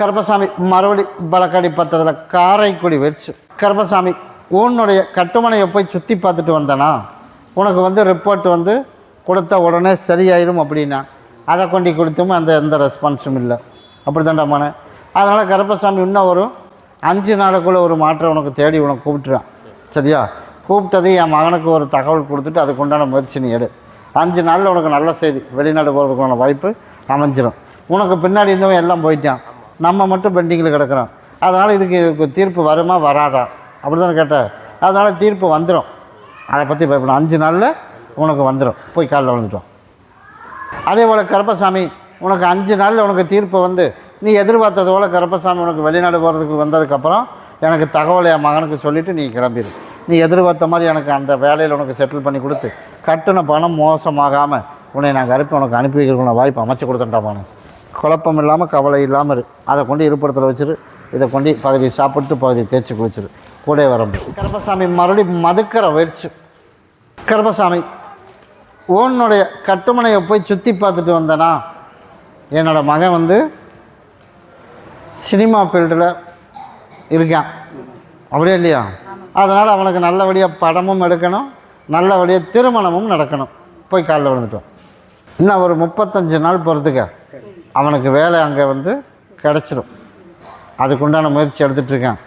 கருப்பசாமி மறுபடி வழக்கடி பத்ததில் காரைக்குடி வச்சு. கருப்பசாமி உன்னுடைய கட்டுமனையை போய் சுற்றி பார்த்துட்டு வந்தனா? உனக்கு வந்து ரிப்போர்ட் வந்து கொடுத்த உடனே சரியாயிடும் அப்படின்னா அதை கொண்டு கொடுத்தும் அந்த எந்த ரெஸ்பான்ஸும் இல்லை. அப்படி தாண்டாமானே அதனால் கருப்பசாமி இன்னும் ஒரு அஞ்சு நாளுக்குள்ளே ஒரு மாற்றம் உனக்கு தேடி உனக்கு கூப்பிட்டுறான். சரியா? கூப்பிட்டது என் மகனுக்கு ஒரு தகவல் கொடுத்துட்டு அதுக்கு உண்டான முயற்சி நீ எடு. அஞ்சு நாளில் உனக்கு நல்ல செய்தி. வெளிநாடு போகிறதுக்கான வாய்ப்பு அமைஞ்சிடும் உனக்கு பின்னாடி இருந்தவன் எல்லாம் போயிட்டான். நம்ம மட்டும் பெண்டிங்கில் கிடக்கிறோம். அதனால் இதுக்கு தீர்ப்பு வருமா வராதா? அப்படி தானே கேட்டேன். அதனால் தீர்ப்பு வந்துடும் அதை பற்றி பயப்படும் அஞ்சு நாளில் உனக்கு வந்துடும் போய் காலில் விழுந்துட்டோம். அதே போல் கருப்பசாமி உனக்கு அஞ்சு நாளில் உனக்கு தீர்ப்பு வந்து நீ எதிர்பார்த்தது போல் கருப்பசாமி உனக்கு வெளிநாடு போகிறதுக்கு வந்ததுக்கப்புறம் எனக்கு தகவலை என் மகனுக்கு சொல்லிவிட்டு நீ கிளம்பிடு நீ எதிர்பார்த்த மாதிரி எனக்கு அந்த வேலையில் உனக்கு செட்டில் பண்ணி கொடுத்து கட்டின பணம் மோசமாகாமல் உன்னை நாங்கள் அனுப்பி உனக்கு அனுப்பி வைக்கிறதுக்குள்ள வாய்ப்பு அமைச்சு கொடுத்துட்டாமானு குழப்பம் இல்லாமல் கவலை இல்லாமல் இரு. அதை கொண்டு இருப்பிடத்தில் வச்சிரு. இதை கொண்டு பகுதி சாப்பிட்டு பகுதி தேய்ச்சி குளிச்சிரு. கூட வரம்பு கருப்பசாமி மறுபடியும் மதுக்கரை வச்சு கருப்பசாமி உன்னுடைய கட்டுமனையை போய் சுற்றி பார்த்துட்டு வந்தனா என்னோடய மகன் வந்து சினிமா ஃபீல்டில் இருக்கான். அப்படியே இல்லையா? அதனால் அவனுக்கு நல்லபடியாக படமும் எடுக்கணும். நல்லபடியாக திருமணமும் நடக்கணும். போய் காலில் விழுந்துட்டோம். இன்னும் ஒரு முப்பத்தஞ்சு நாள் பொறுத்துக்க அவனுக்கு வேலை அங்கே வந்து கிடச்சிரும். அதுக்குண்டான முயற்சி எடுத்துகிட்ருக்கான்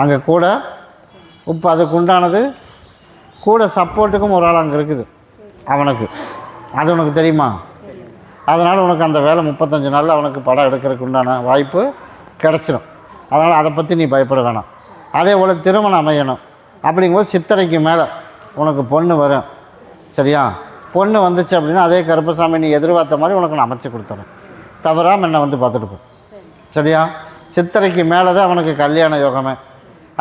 அங்கே கூட இப்போ அதுக்கு உண்டானது கூட சப்போர்ட்டுக்கும் ஒரு ஆள் அங்கே இருக்குது. அவனுக்கு. அது உனக்கு தெரியுமா? அதனால் உனக்கு அந்த வேலை முப்பத்தஞ்சு நாளில் அவனுக்கு படம் எடுக்கிறதுக்கு உண்டான வாய்ப்பு கிடச்சிடும் அதனால் அதை பற்றி நீ பயப்பட வேணாம். அதே போல் திருமணம் அமையணும். அப்படிங்கும்போது சித்தரைக்கு மேலே உனக்கு பொண்ணு வரும். சரியா? பொண்ணு வந்துச்சு அப்படின்னா அதே கருப்பசாமி நீ எதிர்பார்த்த மாதிரி உனக்கு நான் அமைச்சு கொடுத்துறேன். தவறாமல் என்னை வந்து பார்த்துட்டு போ. சரியா? சித்திரைக்கு மேலே தான் அவனுக்கு கல்யாண யோகமே.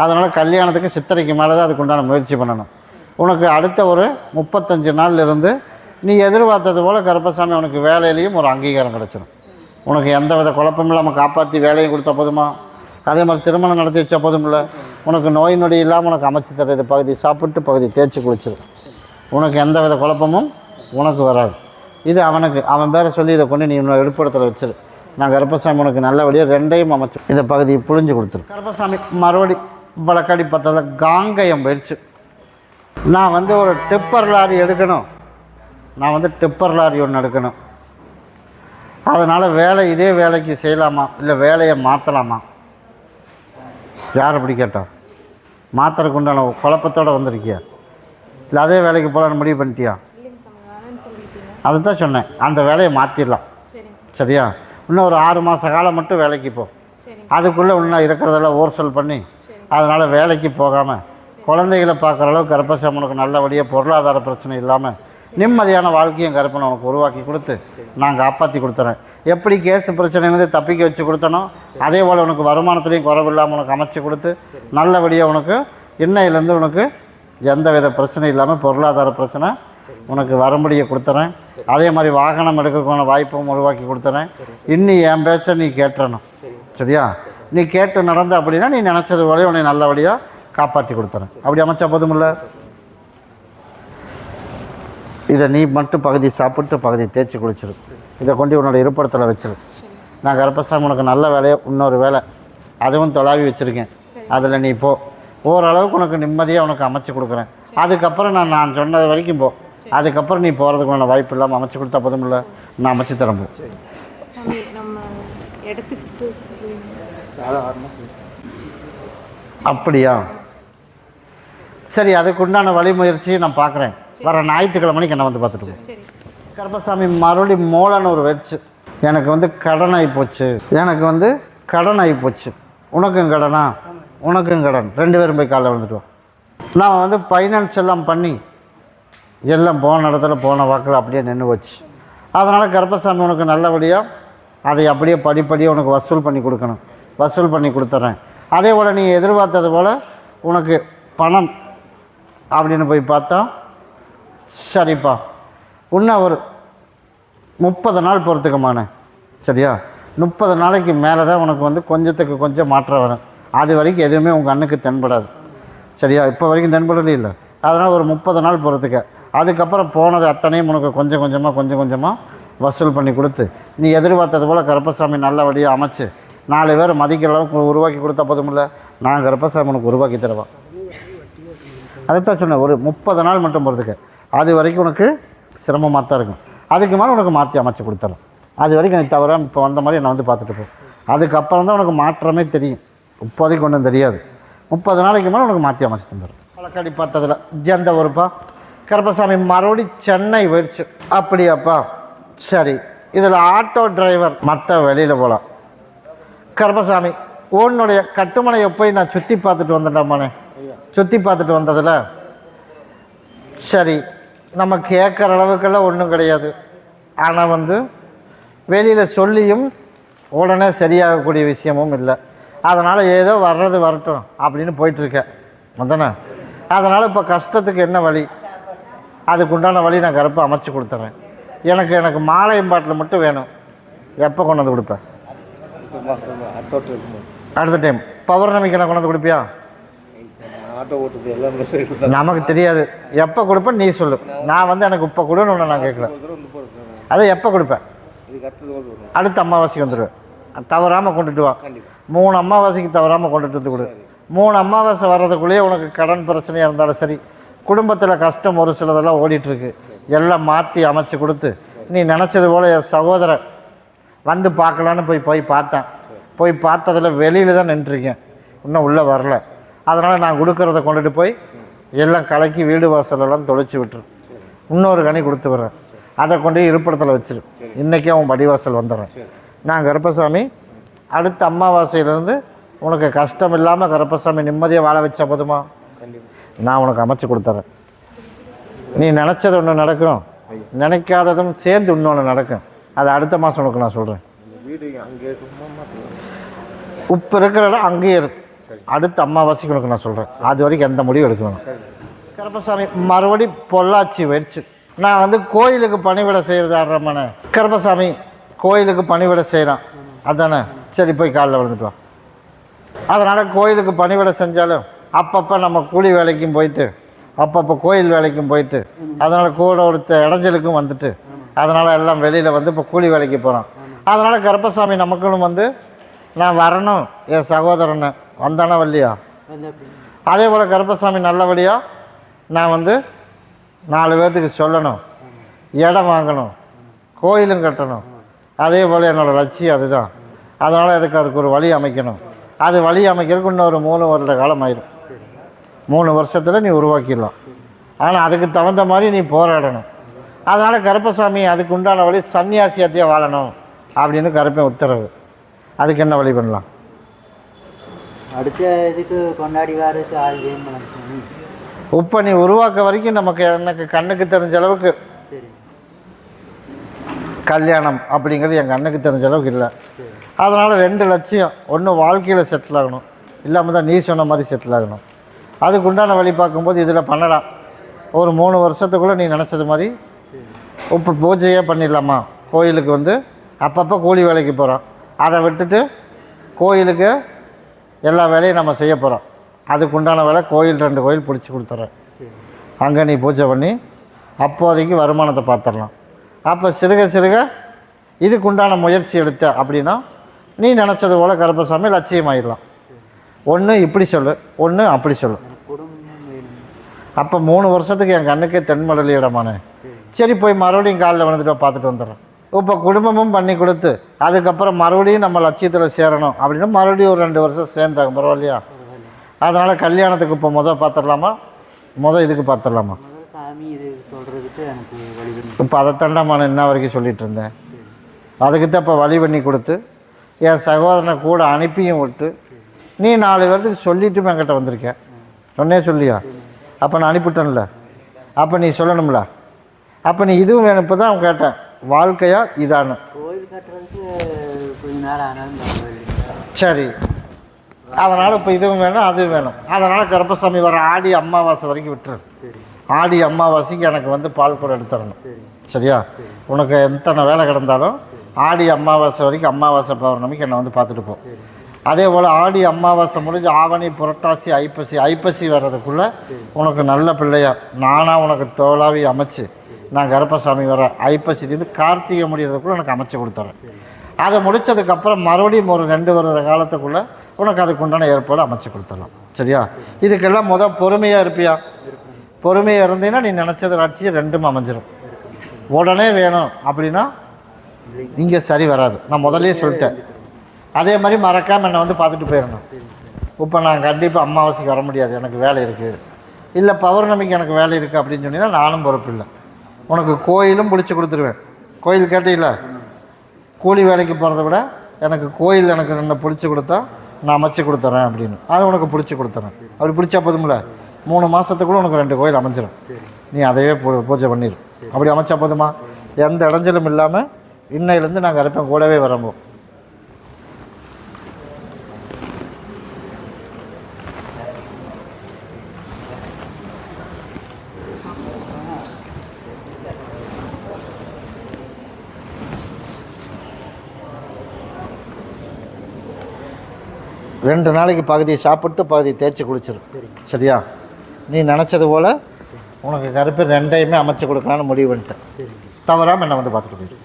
அதனால் கல்யாணத்துக்கு சித்திரைக்கு மேலே தான் அதுக்குண்டான முயற்சி பண்ணணும். உனக்கு அடுத்த ஒரு முப்பத்தஞ்சு நாள்ல இருந்து நீ எதிர்பார்த்தது போல் கருப்பசாமி உனக்கு வேலையிலையும் ஒரு அங்கீகாரம் கிடச்சிடும் உனக்கு எந்த வித குழப்பம் இல்லாமல் காப்பாற்றி வேலையும் கொடுத்த போதுமா? அதே மாதிரி திருமணம் நடத்தி வச்ச போதும் இல்லை உனக்கு நோய் நொடி இல்லாமல் உனக்கு அமைச்சு தர்றது பகுதி சாப்பிட்டு பகுதி தேய்ச்சி குளிச்சிடும் உனக்கு எந்த வித குழப்பமும் உனக்கு வராது. இது அவனுக்கு அவன் பேரை சொல்லி இதை கொண்டு நீ இன்னும் எடுப்படத்தில் வச்சிரு. நான் கருப்பசாமி உனக்கு நல்லபடியாக ரெண்டையும் அமைச்சு இந்த பகுதியை புழிஞ்சு கொடுத்துரு. கருப்பசாமி மறுபடி வழக்கடி பட்டதில் காங்கயம் போயிடுச்சு. நான் வந்து ஒரு டிப்பர் லாரி எடுக்கணும். நான் வந்து டிப்பர் லாரி ஒன்று எடுக்கணும். அதனால் வேலை இதே வேலைக்கு செய்யலாமா? இல்லை வேலையை மாற்றலாமா யார் அப்படி கேட்டோம் மாத்திரக்கு உண்டான குழப்பத்தோடு வந்திருக்கியா? இல்லை அதே வேலைக்கு போகலான்னு முடிவு பண்ணிட்டியா? அதுதான் சொன்னேன். அந்த வேலையை மாற்றிடலாம் சரியா? இன்னும் ஒரு ஆறு மாத காலம் மட்டும் வேலைக்கு போ. அதுக்குள்ளே இன்னும் இருக்கிறதெல்லாம் ஓர்சல் பண்ணி அதனால் வேலைக்கு போகாமல் குழந்தைகளை பார்க்குற அளவுக்கு கருப்பசாமி உனக்கு நல்லபடியாக பொருளாதார பிரச்சனை இல்லாமல் நிம்மதியான வாழ்க்கையும் கருப்பனை உனக்கு உருவாக்கி கொடுத்து நான் காப்பாற்றி கொடுத்துறேன். எப்படி கேஸ் பிரச்சனையிலேருந்து தப்பிக்க வச்சு கொடுத்தனோ அதே போல் உனக்கு வருமானத்துலேயும் குறைவில்லாமல் உனக்கு அமைச்சு கொடுத்து நல்லபடியாக உனக்கு இன்னையிலேருந்து உனக்கு எந்த வித பிரச்சனை இல்லாமல் பொருளாதார பிரச்சனை உனக்கு வரும்படியை கொடுத்துறேன். அதே மாதிரி வாகனம் எடுக்கக்கான வாய்ப்பும் உருவாக்கி கொடுத்துறேன். இன்னும் என் பேச்சை நீ கேட்டுறணும் சரியா? நீ கேட்டு நடந்த அப்படின்னா நீ நினச்சது போல உன்னை நல்லபடியாக காப்பாற்றி கொடுத்துறேன். அப்படி அமைச்சா போதுமில்ல? இதை நீ மட்டும் பகுதி சாப்பிட்டு பகுதி தேய்ச்சி குளிச்சிரு. இதை கொண்டு உன்னோட இருப்பிடத்தில் வச்சிரு. நான் கருப்பசாமி உனக்கு நல்ல வேலையை இன்னொரு வேலை. அதுவும் தொலாவி வச்சுருக்கேன். அதில் நீ போ. ஓரளவுக்கு உனக்கு நிம்மதியாக உனக்கு அமைச்சு கொடுக்குறேன். அதுக்கப்புறம் நான் நான் சொன்னது வரைக்கும் போ. அதுக்கப்புறம் நீ போகிறதுக்குள்ள வாய்ப்பு இல்லாமல் அமைச்சு கொடுத்தா போதுமில்ல நான் அமைச்சு தரேன் போ. சாமி நம்ம இடத்துக்கு அப்படியா? சரி அதுக்கு உண்டான வழிமுயற்சியை நான் பார்க்குறேன். வர ஞாயிற்றுக்கிழமைக்கு என்ன வந்து பார்த்துட்டு கருப்பசாமி மறுபடியும் மூலனூர் வச்சு எனக்கு வந்து கடன் ஆகி போச்சு. எனக்கு வந்து கடன் ஆகி போச்சு. உனக்கும் கடனா? உனக்கும் கடன். ரெண்டு பேரும் போய் காலைல வந்துட்டு நான் வந்து ஃபைனான்ஸ் எல்லாம் பண்ணி எல்லாம் போன இடத்துல போன வாக்கில் அப்படியே நின்று வச்சு அதனால் கருப்பசாமி உனக்கு நல்லபடியாக அதை அப்படியே படிப்படியாக உனக்கு வசூல் பண்ணி கொடுக்கணும். வசூல் பண்ணி கொடுத்துட்றேன். அதே போல் நீ எதிர்பார்த்தது போல் உனக்கு பணம் அப்படின்னு போய் பார்த்தா சரிப்பா இன்னும் ஒரு முப்பது நாள் பொறுத்துக்கமான சரியா? முப்பது நாளைக்கு மேலே தான் உனக்கு வந்து கொஞ்சத்துக்கு கொஞ்சம் மாற்றம் வரும். அது வரைக்கும் எதுவுமே உங்கள் கண்ணுக்கு தென்படாது. சரியா? இப்போ வரைக்கும் தென்படலே இல்லை அதனால் ஒரு முப்பது நாள் பொறுத்துக்க. அதுக்கப்புறம் போனது அத்தனையும் உனக்கு கொஞ்சம் கொஞ்சமாக கொஞ்சம் கொஞ்சமாக வசூல் பண்ணி கொடுத்து. நீ எதிர்பார்த்தது போல் கருப்பசாமி நல்லபடியாக அமைச்சு. நாலு பேர் மதிக்கிற அளவுக்கு உருவாக்கி கொடுத்தா போதுமில்ல. நான் கருப்பசாமி உனக்கு உருவாக்கி தருவேன். அதைத்தான் சொன்னேன் ஒரு முப்பது நாள் மட்டும் போகிறதுக்கு அது வரைக்கும் உனக்கு சிரமமாக தான் இருக்கும். அதுக்கு மேலே உனக்கு மாற்றி அமைச்சு கொடுத்துறேன். அது வரைக்கும் நீ தவிர இப்போ வந்த மாதிரி என்னை வந்து பார்த்துட்டு போ. அதுக்கப்புறம் தான் உனக்கு மாற்றமே தெரியும். இப்போதைக்கு ஒன்றும் தெரியாது. முப்பது நாளைக்கு மேலே உனக்கு மாற்றி அமைச்சு தந்துடும் பழக்கடி பார்த்ததில் ஜெந்த ஒருப்பா கருப்பசாமி மறுபடி சென்னை போயிடுச்சு அப்படியாப்பா? சரி. இதில் ஆட்டோ டிரைவர் மற்ற வெளியில் போகலாம். கருப்பசாமி உன்னுடைய கட்டுமனையை போய் நான் சுற்றி பார்த்துட்டு வந்துட்டோம்மானே சுற்றி பார்த்துட்டு வந்ததில் சரி. நம்ம கேட்குற அளவுக்கெல்லாம் ஒன்றும் கிடையாது. ஆனால் வந்து வெளியில் சொல்லியும் உடனே சரியாகக்கூடிய விஷயமும் இல்லை. அதனால் ஏதோ வர்றது வரட்டும் அப்படின்னு போயிட்டுருக்கேன். அதானே அதனால் இப்போ கஷ்டத்துக்கு என்ன வழி? அதுக்குண்டான வழி நான் கருப்பை அமைச்சு கொடுத்துட்றேன். எனக்கு எனக்கு மாலையம்பாட்டில் மட்டும் வேணும். எப்போ கொண்டு வந்து கொடுப்பேன் அடுத்த டைம் பௌர்ணமிக்கு நான் கொண்டு வந்து கொடுப்பியா? நமக்கு தெரியாது. எப்போ கொடுப்பேன் நீ சொல்லு. நான் வந்து எனக்கு இப்போ கொடுன்னு நான் கேட்கல அதை எப்போ கொடுப்பேன் அடுத்த அமாவாசைக்கு வந்துடுவேன். தவறாமல் கொண்டுட்டு வா. மூணு அமாவாசைக்கு தவறாமல் கொண்டுட்டு வந்து கொடு. மூணு அமாவாசை வர்றதுக்குள்ளேயே உனக்கு கடன் பிரச்சனையாக இருந்தாலும் சரி குடும்பத்தில் கஷ்டம் ஒரு சிலதெல்லாம் ஓடிட்டுருக்கு. எல்லாம் மாற்றி அமைச்சு கொடுத்து நீ நினச்சது போல் என் சகோதரன் வந்து பார்க்கலான்னு போய் போய் பார்த்தேன். போய் பார்த்ததில் வெளியில் தான் நின்றுருக்கேன். இன்னும் உள்ளே வரல. அதனால் நான் கொடுக்குறத கொண்டுட்டு போய் எல்லாம் கலக்கி வீடு வாசலெல்லாம் தொலைச்சி விட்டுரு. இன்னொரு கனி கொடுத்து விட்றேன். அதை கொண்டு போய் இருப்பிடத்தில் வச்சிரு. இன்றைக்கே அவன் படிவாசல் வந்துடுறேன். நான் கருப்பசாமி அடுத்த அமாவாசையிலேருந்து உனக்கு கஷ்டம் இல்லாமல் கருப்பசாமி நிம்மதியாக வாழ வச்சா போதுமா? கண்டிப்பாக நான் உனக்கு அமைச்சு கொடுத்துட்றேன் நீ நினச்சது ஒன்று நடக்கும். நினைக்காததும் சேர்ந்து இன்னொன்று நடக்கும். அது அடுத்த மாதம் உனக்கு நான் சொல்கிறேன் இந்த வீடு அங்கே உப்பு இருக்கிற இடம் அங்கேயே இருக்கும் அடுத்த அம்மாவாசைக்கு உனக்கு நான் சொல்கிறேன் அது வரைக்கும் எந்த முடிவும் எடுக்க கருப்பசாமி மறுபடி பொள்ளாச்சி போயிடுச்சு நான் வந்து கோயிலுக்கு பணிவிட செய்கிறதாடுறமான கருப்பசாமி கோயிலுக்கு பணிவிட செய்கிறான் அதானே? சரி போய் காலில் விழுந்துட்டு வா. அதனால் கோயிலுக்கு பணிவிட செஞ்சாலும் அப்பப்போ நம்ம கூலி வேலைக்கும் போயிட்டு அப்பப்போ கோயில் வேலைக்கும் போயிட்டு அதனால் கூட ஒருத்த இடைஞ்சலுக்கும் வந்துட்டு அதனால் எல்லாம் வெளியில் வந்து இப்போ கூலி வேலைக்கு போகிறோம் அதனால் கருப்பசாமி நமக்குன்னு வந்து நான் வரணும் என் சகோதரனை வந்தானா வரலையா அதே போல் கருப்பசாமி நல்லபடியாக நான் வந்து நாலு பேர்த்துக்கு சொல்லணும் இடம் வாங்கணும் கோயிலும் கட்டணும். அதே போல் என்னோடய லட்சியம் அதுதான். அதனால் அதுக்கு அதுக்கு ஒரு வழி அமைக்கணும். அது வழி அமைக்கிறதுக்கு இன்னொரு மூணு வருட காலம் ஆயிடும் மூணு வருஷத்தில் நீ உருவாக்கிடலாம். ஆனால் அதுக்கு தகுந்த மாதிரி நீ போராடணும். அதனால் கருப்பசாமி அதுக்கு உண்டான வழி சன்னியாசியத்தையே வாழணும் அப்படின்னு கருப்பன் உத்தரவு. அதுக்கு என்ன வழி பண்ணலாம்? அடுத்த இதுக்கு கொண்டாடி வாரத்துக்கு ஆள் இப்போ நீ உருவாக்க வரைக்கும் நமக்கு எனக்கு கண்ணுக்கு தெரிஞ்ச அளவுக்கு கல்யாணம் அப்படிங்கிறது என் கண்ணுக்கு தெரிஞ்ச அளவுக்கு இல்லை. அதனால் ரெண்டு லட்சியம். ஒன்று வாழ்க்கையில் செட்டில் ஆகணும். இல்லாமல் தான் நீ சொன்ன மாதிரி செட்டில் ஆகணும். அதுக்கு உண்டான வழி பார்க்கும்போது இதில் பண்ணலாம். ஒரு மூணு வருஷத்துக்குள்ளே நீ நினச்சது மாதிரி இப்போ பூஜையே பண்ணிடலாமா? கோயிலுக்கு வந்து அப்பப்போ கூலி வேலைக்கு போகிறோம் அதை விட்டுட்டு கோயிலுக்கு எல்லா வேலையும் நம்ம செய்ய போகிறோம் அதுக்கு உண்டான வேலை கோயில் ரெண்டு கோயில் பிடிச்சி கொடுத்துட்றேன் அங்கே நீ பூஜை பண்ணி அப்போதைக்கு வருமானத்தை பார்த்துடலாம். அப்போ சிறுக சிறுக இதுக்கு உண்டான முயற்சி எடுத்த அப்படின்னா நீ நினச்சது போல் கருப்பசாமி லட்சியமாயிடலாம். ஒன்று இப்படி சொல்லு ஒன்று அப்படி சொல்லு. அப்போ மூணு வருஷத்துக்கு என் கண்ணுக்கே தென்மடலி இடமானே சரி போய் மறுபடியும் காலையில் வந்துட்டு பார்த்துட்டு வந்துடுறேன். இப்போ குடும்பமும் பண்ணி கொடுத்து அதுக்கப்புறம் மறுபடியும் நம்ம லட்சியத்தில் சேரணும் அப்படின்னா மறுபடியும் ஒரு ரெண்டு வருஷம் சேர்ந்தாங்க. பரவாயில்லையா? அதனால் கல்யாணத்துக்கு இப்போ முதல் பார்த்துடலாமா? முதல் இதுக்கு பார்த்துடலாமா? சாமி இது சொல்கிறதுக்கு எனக்கு வழி இப்போ அதைத்தாண்டா நான் இன்ன வரைக்கும் சொல்லிட்டு இருந்தேன். அதுக்கு தான் இப்போ வழி பண்ணி கொடுத்து என் சகோதரனை கூட அனுப்பியும் விட்டு நீ நாலு பேர்த்துக்கு சொல்லிட்டு என்கிட்ட வந்திருக்கேன் சொன்னே சொல்லியா? அப்போ நான் அனுப்பிட்டேன்ல. அப்போ நீ சொல்லணும்ல. அப்போ நீ இதுவும் வேணும். இப்போ தான் கேட்டேன். வாழ்க்கையா இதானு சரி. அதனால் இப்போ இதுவும் வேணும் அதுவும் வேணும். அதனால் கருப்பசாமி வர ஆடி அமாவாசை வரைக்கும் விட்டுரு. ஆடி அமாவாசைக்கு எனக்கு வந்து பால் கூட எடுத்துடணும் சரி. சரியா? உனக்கு எத்தனை வேலை கிடந்தாலும் ஆடி அமாவாசை வரைக்கும் அமாவாசை பௌர்ணமிக்கு என்னை வந்து பார்த்துட்டு போ. அதே போல் ஆடி அமாவாசை முடிஞ்சு ஆவணி புரட்டாசி ஐப்பசி ஐப்பசி வர்றதுக்குள்ளே உனக்கு நல்ல பிள்ளையா நானாக உனக்கு தோளாவி அமைச்சு நான் கருப்பசாமி வர ஐப்பசிலேருந்து கார்த்திகை முடிகிறதுக்குள்ளே எனக்கு அமைச்சு கொடுத்துறேன். அதை முடித்ததுக்கப்புறம் மறுபடியும் ஒரு ரெண்டு வருட காலத்துக்குள்ளே உனக்கு அதுக்கு உண்டான ஏற்பாடு அமைச்சு கொடுத்துடலாம் சரியா? இதுக்கெல்லாம் முத பொறுமையாக இருப்பியா? பொறுமையாக இருந்தீங்கன்னா நீ நினச்சது ராட்சியம் ரெண்டும் அமைஞ்சிடும் உடனே வேணும் அப்படின்னா இங்கே சரி வராது. நான் முதலே சொல்லிட்டேன். அதே மாதிரி மறக்காமல் என்னை வந்து பார்த்துட்டு போயிடணும். இப்போ நான் கண்டிப்பாக அமாவாசைக்கு வர முடியாது. எனக்கு வேலை இருக்குது இல்லை பௌர்ணமிக்கு எனக்கு வேலை இருக்குது அப்படின்னு சொன்னீங்கன்னா நானும் பொறுப்பு உனக்கு கோயிலும் பிடிச்சி கொடுத்துருவேன். கோயில் கேட்டீங்களா? கூலி வேலைக்கு போகிறத விட எனக்கு கோயில் எனக்கு என்ன பிடிச்சி கொடுத்தா நான் அமைச்சு கொடுத்துட்றேன் அப்படின்னு. அது உனக்கு பிடிச்சி கொடுத்துறேன். அப்படி பிடிச்சா போதும்ல? மூணு மாதத்துக்குள்ளே உனக்கு ரெண்டு கோயில் அமைஞ்சிடும் நீ அதையே பூ- பூஜை பண்ணிடு அப்படி அமைச்சா போதுமா? எந்த இடைஞ்சலும் இல்லாமல் இன்னையிலேருந்து நாங்கள் இருப்பேன் கூடவே வரம்போம் ரெண்டு நாளைக்கு பகுதியை சாப்பிட்டு பகுதியை தேய்ச்சி குளிச்சிரு. சரியா? நீ நினச்சது போல் உனக்கு கருப்பு ரெண்டையுமே அமைச்சு கொடுக்கலான்னு முடிவு பண்ணிட்டேன். தவறாமல் என்னை வந்து பார்த்துட்டு போயிரு.